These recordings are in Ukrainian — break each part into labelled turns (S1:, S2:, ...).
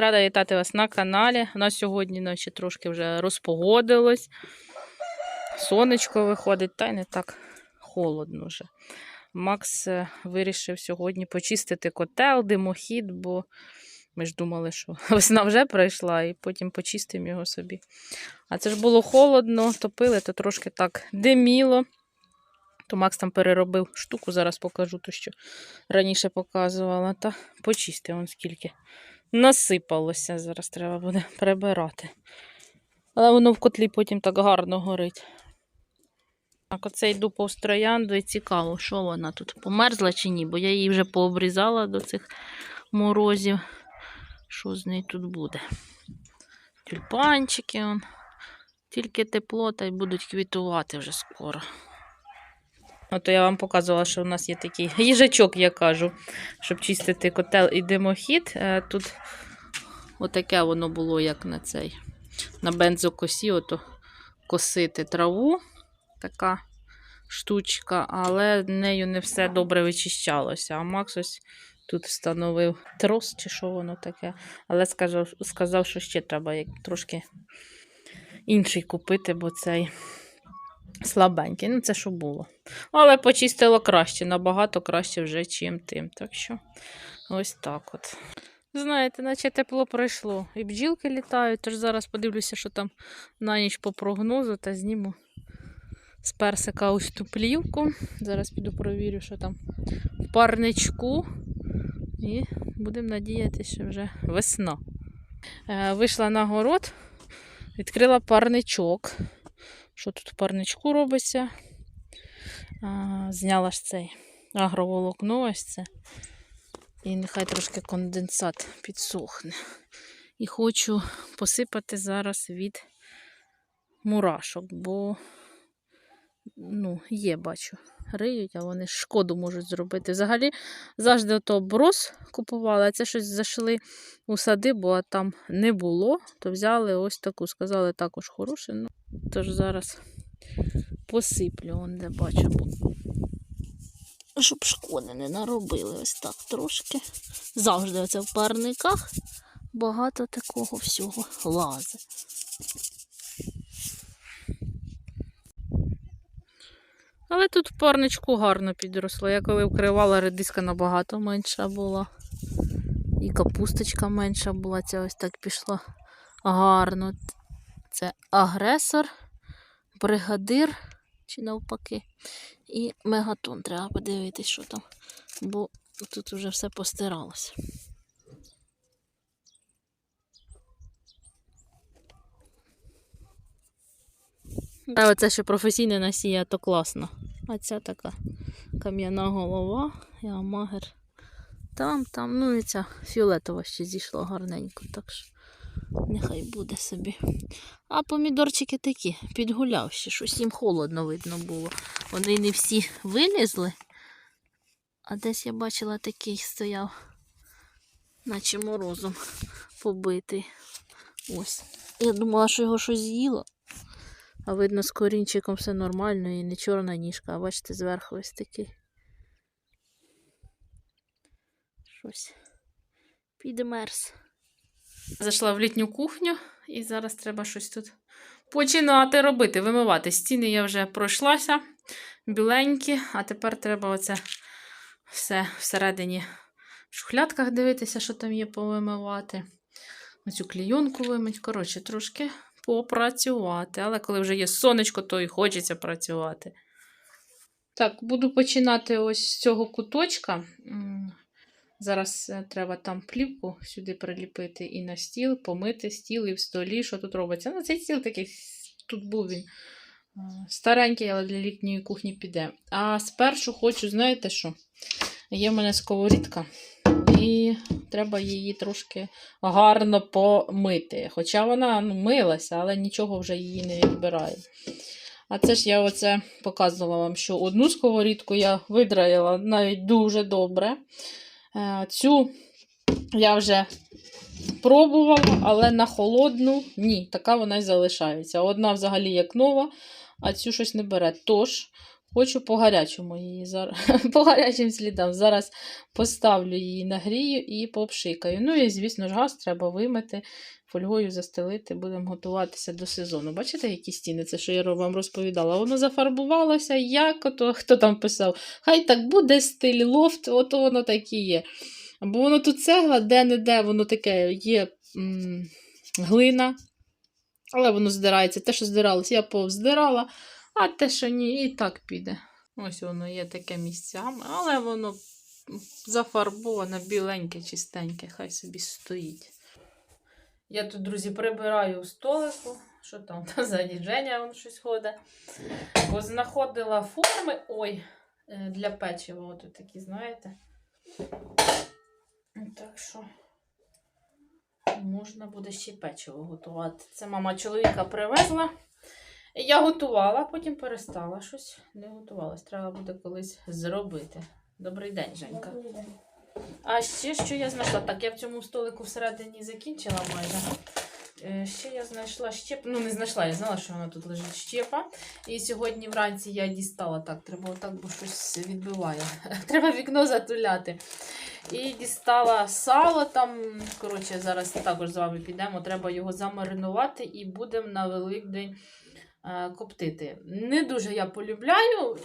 S1: рада вітати вас на каналі. У нас сьогодні ночі трошки вже розпогодилось. Сонечко виходить, та й не так холодно вже. Макс е, вирішив сьогодні почистити котел, димохід, бо ми ж думали, що весна вже пройшла, і потім почистимо його собі. А це ж було холодно, топили, то трошки так диміло. То Макс там переробив штуку, зараз покажу ту, що раніше показувала, та почистив он скільки. Насипалося, зараз треба буде прибирати. Але воно в котлі потім так гарно горить. Так, оце йду повз троянду і цікаво, що вона тут померзла чи ні, бо я її вже пообрізала до цих морозів. Що з нею тут буде? Тюльпанчики. Он. Тільки тепло та й будуть квітувати вже скоро. Ото я вам показувала, що у нас є такий їжачок, я кажу, щоб чистити котел і димохід. Е, Тут отаке воно було, як на цей, на бензокосі, ото косити траву. Така штучка, але нею не все добре вичищалося. А Макс ось тут встановив трос, чи що воно таке. Але сказав, сказав, що ще треба як трошки інший купити, бо цей слабенький. Ну, це що було. Але почистило краще, набагато краще вже, чим тим. Так що ось так от. Знаєте, наче тепло пройшло. І бджілки літають, тож зараз подивлюся, що там на ніч по прогнозу та зніму з персика ось ту плівку. Зараз піду провірю, що там в парничку. І будемо надіятися, що вже весна. Е, вийшла на город, відкрила парничок. Що тут в парничку робиться? А, зняла ж цей агроволокно ось це. І нехай трошки конденсат підсохне. І хочу посипати зараз від мурашок, бо ну, є, бачу, риють, а вони шкоду можуть зробити. Взагалі, завжди ото брос купували, а це щось зайшли у садибу, а там не було, то взяли ось таку, сказали також хороше. Ну, тож зараз посиплю, он де бачу, бо щоб шкоди не наробили ось так трошки. Завжди оце в парниках багато такого всього лазить. Але тут парничку гарно підросло. Я коли вкривала, редиска набагато менша була. І капусточка менша була. Ця ось так пішла гарно. Це агресор, бригадир чи навпаки. І мегатон. Треба подивитись, що там. Бо тут вже все постиралося. А оце що професійне насія, то класно. А ця така кам'яна голова, я магер. Там, там, ну і ця фіолетова ще зійшла гарненько, так що нехай буде собі. А помідорчики такі, підгулявші, щось їм холодно видно було. Вони не всі вилізли, а десь я бачила такий стояв, наче морозом побитий. Ось. Я думала, що його щось з'їло. А видно, з корінчиком все нормально і не чорна ніжка, а бачите, зверху ось такий. Щось. Підмерз. Зайшла в літню кухню і зараз треба щось тут починати робити, вимивати. Стіни я вже пройшлася, біленькі, а тепер треба оце все всередині в шухлядках дивитися, що там є повимивати. Оцю клійонку вимить. Коротше, трошки попрацювати. Але коли вже є сонечко, то і хочеться працювати. Так, буду починати ось з цього куточка. Зараз е, треба там плівку сюди приліпити і на стіл, помити стіл і в столі, що тут робиться. Ну, цей стіл такий, тут був він е, старенький, але для літньої кухні піде. А спершу хочу, знаєте що? Є в мене сковорідка, і треба її трошки гарно помити. Хоча вона ну, милася, але нічого вже її не відбирає. А це ж я оце показувала вам, що одну сковорідку я видраїла навіть дуже добре. Е, Цю я вже пробувала, але на холодну ні, така вона й залишається. Одна взагалі як нова, а цю щось не бере. Тож Хочу по гарячому її зараз. по гарячим слідам. Зараз поставлю її нагрію і попшикаю. Ну і, звісно ж, газ треба вимити, фольгою застелити, будемо готуватися до сезону. Бачите, які стіни? Це що я вам розповідала. Воно зафарбувалося, як ото, хто там писав. Хай так буде стиль лофт, ото воно так і є. Бо воно тут цегла, де-не-де, воно таке є м, глина, але воно здирається. Те, що здиралось, я повздирала, а те, що ні, і так піде. Ось воно є таке місцями, але воно зафарбоване, біленьке, чистеньке, хай собі стоїть. Я тут, друзі, прибираю у столику. Що там? Та ззаді Женя вон щось ходить. Бо знаходила форми. Ой, е, для печива. От такі, знаєте. Так що можна буде ще печиво готувати. Це мама чоловіка привезла. Я готувала, потім перестала щось. Не готувалась. Треба буде колись зробити. Добрий день, Женька. А ще що я знайшла? Так, я в цьому столику всередині закінчила майже. Е, Ще я знайшла щеп. Ну, не знайшла, я знала, що вона тут лежить щепа. І сьогодні вранці я дістала так, треба отак, бо щось відбиває. Треба вікно затуляти. І дістала сало там. Коротше, зараз також з вами підемо. Треба його замаринувати і будемо на Великдень коптити. Не дуже я полюбляю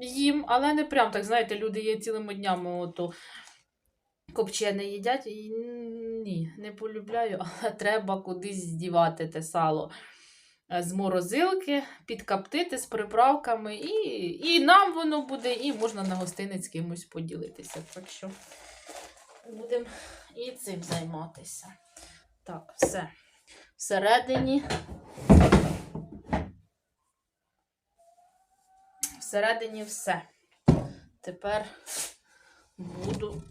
S1: їм, але не прям так, знаєте, люди є цілими днями ото копчене їдять. І ні, не полюбляю, але треба кудись здівати те сало е, з морозилки, підкоптити з приправками, і, і нам воно буде, і можна на гостинець кимось поділитися. Так що будемо і цим займатися. Так, все. Всередині. Всередині все. Тепер буду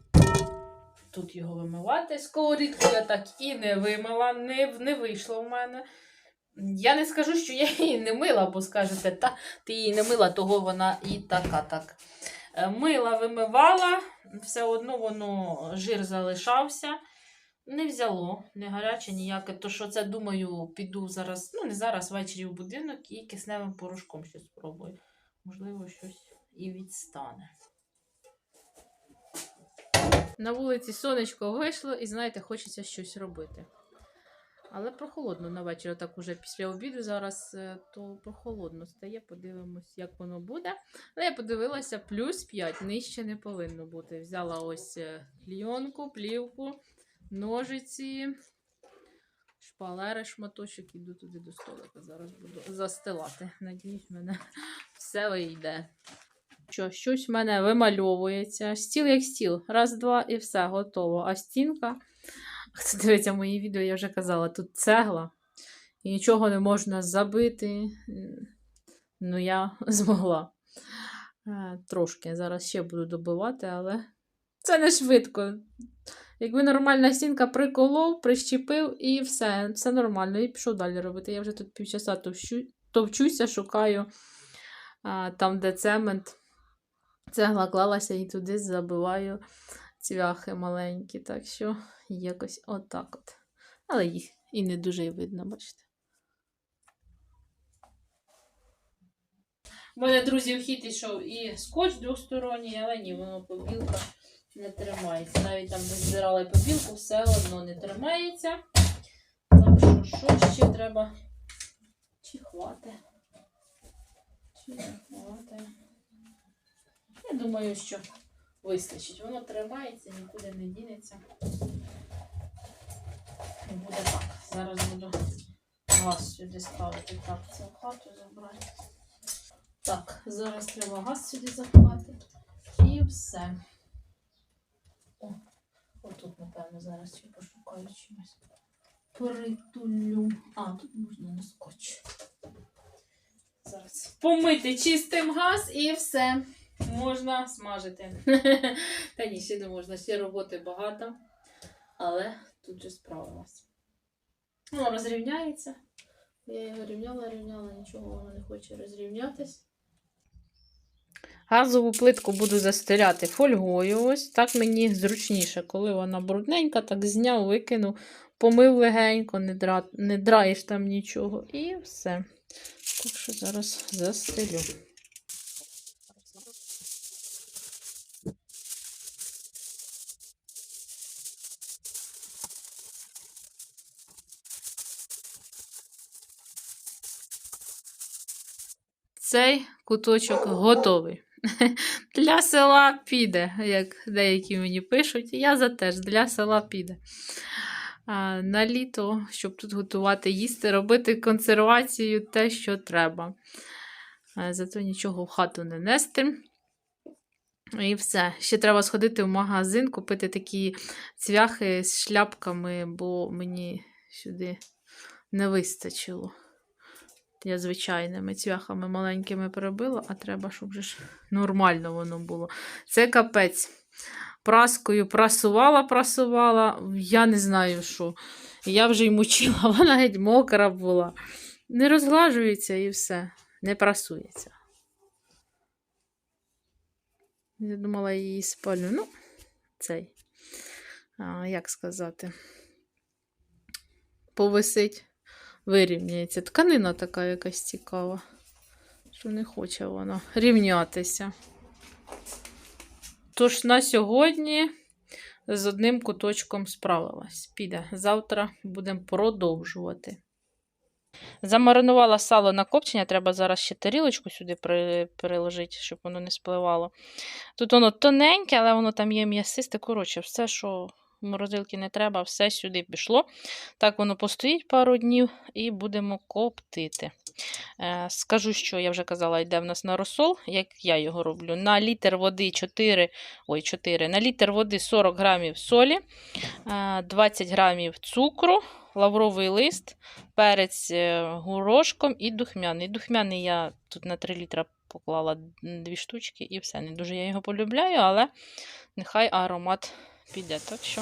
S1: тут його вимивати. Сковорідку я так і не вимила, не, не вийшло в мене. Я не скажу, що я її не мила, бо скажете, та ти її не мила, того вона і така так. Е, Мила вимивала, все одно воно жир залишався. Не взяло, не гаряче ніяке. То що це, думаю, піду зараз, ну не зараз, ввечері в будинок і кисневим порошком щось спробую. Можливо, щось і відстане. На вулиці сонечко вийшло, і знаєте, хочеться щось робити. Але прохолодно на вечір, так уже після обіду зараз, е, то прохолодно стає, подивимось, як воно буде. Але я подивилася, плюс 5, нижче не повинно бути. Взяла ось е, клійонку, плівку, ножиці, шпалери, шматочок, іду туди до столика. Зараз буду застилати. Надіюсь, мене все вийде. Що, щось в мене вимальовується. Стіл як стіл. Раз, два і все, готово. А стінка. Хто дивиться мої відео, я вже казала, тут цегла. І нічого не можна забити. Ну, я змогла. Е, Трошки. Зараз ще буду добивати, але це не швидко. Якби нормальна стінка приколов, прищепив і все, все нормально. І пішов далі робити. Я вже тут півчаса товчу, товчуся, шукаю а, там, де цемент. Цегла клалася і туди забиваю цвяхи маленькі. Так що якось отак от. Але їх і не дуже видно, бачите. У мене, друзі, в хід йшов і скотч двосторонній, але ні, воно побілка не тримається. Навіть там, де збирали побілку, все одно не тримається. Так що, що ще треба чихвати. Чихвати. Я думаю, що вистачить. Воно тримається, нікуди не дінеться. І буде так. Зараз буду газ сюди ставити. Так, в хату забрати. Так, зараз треба газ сюди заховати. І все. О, отут, напевно, зараз я пошукаю чимось. Притулю. А, тут можна на скотч. Зараз помити чистим газ і все. Можна смажити. Та ні, ще не можна, ще роботи багато. Але тут же справилась. Воно розрівняється. Я його рівняла, рівняла, нічого воно не хоче розрівнятись. Газову плитку буду застеляти фольгою. Ось так мені зручніше, коли вона брудненька, так зняв, викинув, помив легенько, не дра... не драєш там нічого. І все. Так що зараз застелю. Цей куточок готовий. Для села піде, як деякі мені пишуть. Я за теж для села піде. А, на літо, щоб тут готувати, їсти, робити консервацію, те, що треба. А, зато нічого в хату не нести. І все. Ще треба сходити в магазин, купити такі цвяхи з шляпками, бо мені сюди не вистачило. Я звичайними цвяхами маленькими перебила, а треба, щоб вже ж нормально воно було. Це капець. Праскою прасувала, прасувала, я не знаю що. Я вже й мучила, вона геть мокра була. Не розглажується і все, не прасується. Я думала, її спалю. Ну, цей. А, як сказати? Повисить, вирівняється. Тканина така якась цікава, що не хоче вона рівнятися. Тож на сьогодні з одним куточком справилась. Піде. Завтра будемо продовжувати. Замаринувала сало на копчення, треба зараз ще тарілочку сюди переложити, щоб воно не спливало. Тут воно тоненьке, але воно там є м'ясисте. Коротше, все, що морозилки не треба, все сюди пішло. Так воно постоїть пару днів і будемо коптити. Е, скажу, що я вже казала, йде в нас на розсол, як я його роблю. На літр води 4, ой, 4, на літр води 40 грамів солі, е, 20 грамів цукру, лавровий лист, перець е, горошком і духмяний. Духмяний я тут на 3 літра поклала дві штучки і все. Не дуже я його полюбляю, але нехай аромат піде. Так що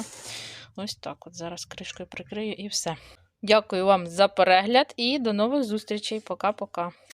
S1: ось так от зараз кришкою прикрию і все. Дякую вам за перегляд і до нових зустрічей. Пока-пока.